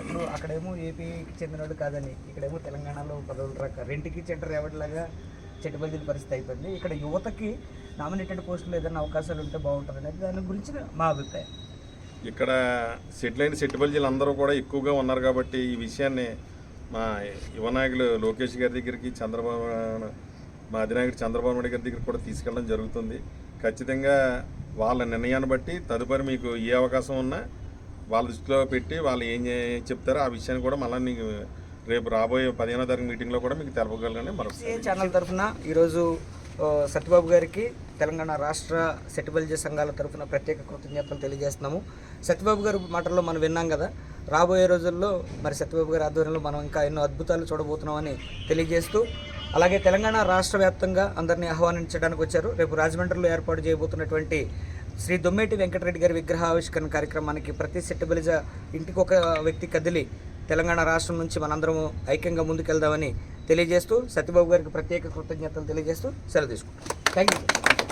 అప్పుడు అక్కడేమో ఏపీకి చెందినోడు కాదని ఇక్కడేమో తెలంగాణలో పదవులు రాక రెంటికి చెంటర్ ఎవరిలాగా చెట్టుబడిన పరిస్థితి అయిపోయింది. ఇక్కడ యువతకి నామినేటెడ్ పోస్టులు ఏదైనా అవకాశాలు ఉంటే బాగుంటుంది అనేది దాని గురించి మా అభిప్రాయం. ఇక్కడ సెటిల్ అయిన సెట్టుబల్జీలు అందరూ కూడా ఎక్కువగా ఉన్నారు కాబట్టి ఈ విషయాన్ని మా యువనాయకులు లోకేష్ గారి దగ్గరికి చంద్రబాబు మా అధినాయకుడు చంద్రబాబు నాయుడు గారి దగ్గరికి కూడా తీసుకెళ్ళడం జరుగుతుంది. ఖచ్చితంగా వాళ్ళ నిర్ణయాన్ని బట్టి తదుపరి మీకు ఏ అవకాశం ఉన్నా వాళ్ళ దృష్టిలో పెట్టి వాళ్ళు ఏం చెప్తారో ఆ విషయాన్ని కూడా మళ్ళీ మీకు రేపు రాబోయే పదిహేనో తారీఖు మీటింగ్లో కూడా మీకు తెలపగలగని ఏ ఛానల్ తరఫున ఈరోజు సత్యబాబు గారికి తెలంగాణ రాష్ట్ర సెటిబల్జీ సంఘాల తరఫున ప్రత్యేక కృతజ్ఞతలు తెలియజేస్తున్నాము. సత్యబాబు గారి మాటల్లో మనం విన్నాం కదా రాబోయే రోజుల్లో మరి సత్యబాబు గారి ఆధ్వర్యంలో మనం ఇంకా ఎన్నో అద్భుతాలు చూడబోతున్నామని తెలియజేస్తూ అలాగే తెలంగాణ రాష్ట్ర వ్యాప్తంగా అందరినీ ఆహ్వానించడానికి వచ్చారు. రేపు రాజమండ్రిలో ఏర్పాటు చేయబోతున్నటువంటి శ్రీ దొమ్మేటి వెంకటరెడ్డి గారి విగ్రహ ఆవిష్కరణ కార్యక్రమానికి ప్రతి సెట్టబలిజ ఇంటికి ఒక వ్యక్తి కదిలి తెలంగాణ రాష్ట్రం నుంచి మనందరము ఐక్యంగా ముందుకెళ్దామని తెలియజేస్తూ సత్యబాబు గారికి ప్రత్యేక కృతజ్ఞతలు తెలియజేస్తూ సెలవు తీసుకుంటాం థ్యాంక్ యూ